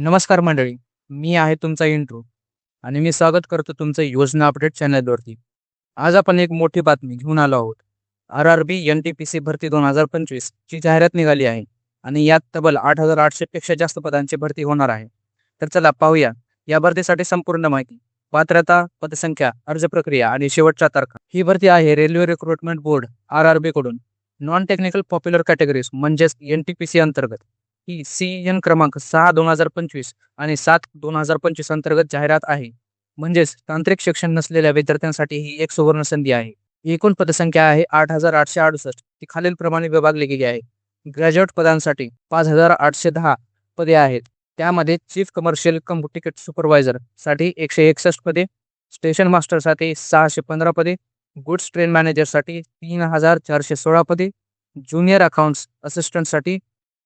नमस्कार मंडळी मी आहे तुमचा इंट्रो आणि मी स्वागत करतो तुमचं योजना अपडेट चॅनलवरती. आज आपण एक मोठी बातमी घेऊन आलो आहोत. R R B N T P C भरती दोन हजार पंचवीस ची जाहिरात निघाली आहे आणि यात तब्बल आठ हजार आठशे पेक्षा जास्त पदांची भरती होणार आहे. तर चला पाहूया. या भरतीसाठी संपूर्ण माहिती पात्रता पदसंख्या अर्ज प्रक्रिया आणि शेवटच्या तारखा. ही भरती आहे railway recruitment board R R B कडून. नॉन टेक्निकल पॉप्युलर कॅटेगरीज म्हणजेच एन टी पी सी अंतर्गत. ही सी एन क्रमांक सहा दोन हजार पंचवीस आणि सात दोन हजार पंचवीस अंतर्गत जाहिरात आहे. म्हणजेच तांत्रिक शिक्षण नसलेल्या विद्यार्थ्यांसाठी ही एक सुवर्ण संधी आहे. एकूण पदसंख्या आहे आठ हजार आठशे अडुसष्ट. ती खालीलप्रमाणे विभागली गेली आहे. ग्रॅज्युएट पदांसाठी पाच हजार आठशे दहा पदे आहेत. त्यामध्ये चीफ कमर्शियल कम तिकीट सुपरवायझरसाठी एकशे एकसष्ट पदे स्टेशन मास्टरसाठी सहाशे पंधरा पदे गुड्स ट्रेन मॅनेजरसाठी तीन हजार चारशे सोळा पदे ज्युनियर अकाउंट्स असिस्टंटसाठी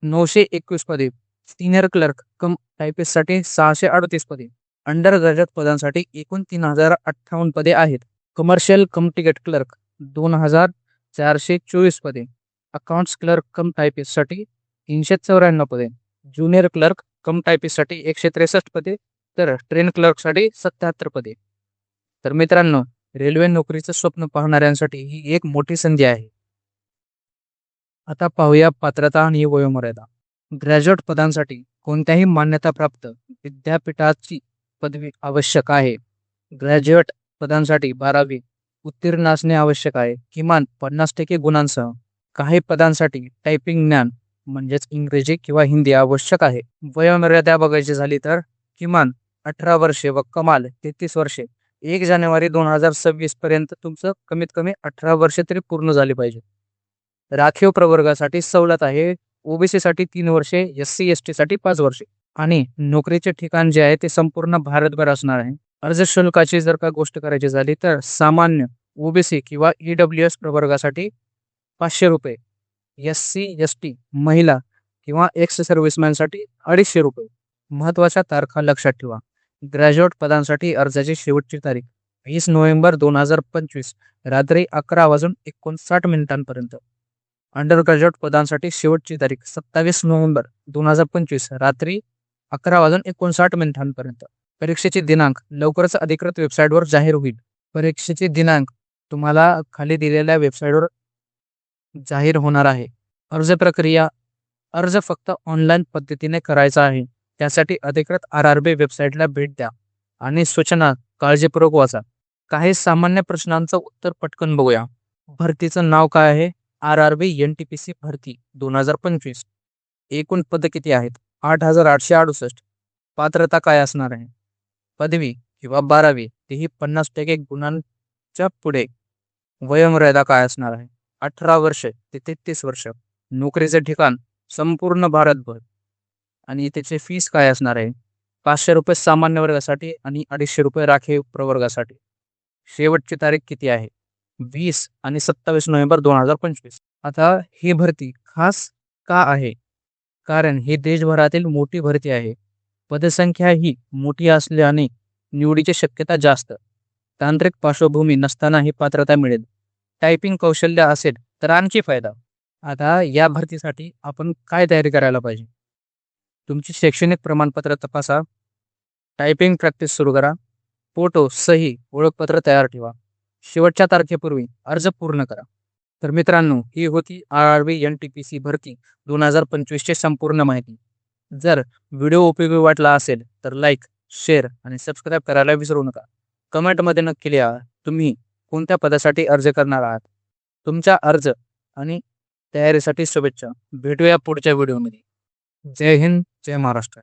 नऊशे एकवीस पदे. सिनियर क्लर्क कम टायपिस्टसाठी सहाशे अडतीस पदे. अंडर ग्रॅज्युएट पदांसाठी एकूण तीन हजार अठ्ठावन्न पदे आहेत. कमर्शियल कम टिकेट क्लर्क दोन हजार चारशे चोवीस पदे. अकाउंट्स क्लर्क कम टायपिस्टसाठी तीनशे चौऱ्याण्णव पदे. ज्युनियर क्लर्क कम टायपिस्टसाठी एकशे त्रेसष्ट पदे. तर ट्रेन क्लर्कसाठी सत्याहत्तर पदे. तर मित्रांनो रेल्वे नोकरीचं स्वप्न पाहणाऱ्यांसाठी ही एक मोठी संधी आहे. आता पाहूया पात्रता आणि वयोमर्यादा. ग्रॅज्युएट पदांसाठी कोणत्याही मान्यताप्राप्त विद्यापीठाची पदवी आवश्यक आहे. ग्रॅज्युएट पदांसाठी बारावी उत्तीर्ण असणे आवश्यक आहे. किमान पन्नास टक्के गुणांसह काही पदांसाठी टायपिंग ज्ञान म्हणजेच इंग्रजी किंवा हिंदी आवश्यक आहे. वयोमर्यादा बघायची झाली तर किमान अठरा वर्षे व कमाल तेहतीस वर्षे. एक जानेवारी दोन हजार सव्वीस पर्यंत तुमचं कमीत कमी अठरा वर्षे तरी पूर्ण झाली पाहिजे. राखीव प्रवर्गासाठी सवलत आहे. ओबीसीसाठी तीन वर्षे एस सी एस टी साठी पाच वर्षे. आणि नोकरीचे ठिकाण जे आहे ते संपूर्ण भारतभर असणार आहे. अर्ज शुल्काची जर का गोष्ट करायची झाली तर सामान्य ओबीसी किंवा ईडब्ल्यू एस प्रवर्गासाठी पाचशे रुपये एस सी एस टी महिला किंवा एक्स सर्व्हिसमॅनसाठी अडीचशे रुपये. महत्त्वाच्या तारखा लक्षात ठेवा. ग्रॅज्युएट पदांसाठी अर्जाची शेवटची तारीख वीस नोव्हेंबर दोन हजार पंचवीस रात्री अकरा वाजून एकोणसाठ मिनिटांपर्यंत. अंडर ग्रॅज्युएट पदांसाठी शेवटची तारीख सत्तावीस नोव्हेंबर दोन हजार पंचवीस रात्री अकरा वाजून एकोणसाठ मिनिटांपर्यंत. परीक्षेचे दिनांक लवकरच अधिकृत वेबसाईटवर जाहीर होईल. परीक्षेचे दिनांक तुम्हाला खाली दिलेल्या वेबसाईटवर जाहीर होणार आहे. अर्ज प्रक्रिया अर्ज फक्त ऑनलाईन पद्धतीने करायचा आहे. त्यासाठी अधिकृत आर आर बी वेबसाईटला भेट द्या आणि सूचना काळजीपूर्वक वाचा. काही सामान्य प्रश्नांचं उत्तर पटकन बघूया. भरतीचं नाव काय आहे? R R B N T P C भरती दोन हजार पंचवीस. एकूण पद किती आहेत? आठ हजार आठशे अडुसष्ट. पात्रता काय असणार आहे? पदवी किंवा बारावी तेही पन्नास टक्के गुणांच्या पुढे. वयोमर्यादा काय असणार आहे? अठरा वर्ष ते तेहतीस वर्ष. नोकरीचे ठिकाण संपूर्ण भारतभर. आणि त्याचे फीस काय असणार आहे? पाचशे रुपये सामान्य वर्गासाठी आणि अडीचशे रुपये राखीव प्रवर्गासाठी. शेवटची तारीख किती आहे? वीस आणि सत्तावीस नोव्हेंबर दोन हजार पंचवीस. आता ही भरती खास का आहे? कारण ही देशभरातील मोठी भरती आहे. पदसंख्या ही मोठी असल्याने निवडीची शक्यता जास्त. तांत्रिक पार्श्वभूमी नसताना ही पात्रता मिळेल. टायपिंग कौशल्य असेल तर आणखी फायदा. आता या भरतीसाठी आपण काय तयारी करायला पाहिजे? तुमची शैक्षणिक प्रमाणपत्र तपासा. टायपिंग प्रॅक्टिस सुरू करा. फोटो सही ओळखपत्र तयार ठेवा. शेवटच्या तारखेपूर्वी अर्ज पूर्ण करा. तर मित्रांनो ही होती R R B N T P C भरती दोन हजार पंचवीसची संपूर्ण माहिती. जर व्हिडिओ उपयोगी वाटला असेल तर लाईक शेअर आणि सबस्क्राईब करायला विसरू नका. कमेंटमध्ये नक्की लिहा तुम्ही कोणत्या पदासाठी अर्ज करणार आहात? तुमचा अर्ज आणि तयारीसाठी शुभेच्छा. भेटूया पुढच्या व्हिडिओमध्ये. जय हिंद जय महाराष्ट्र.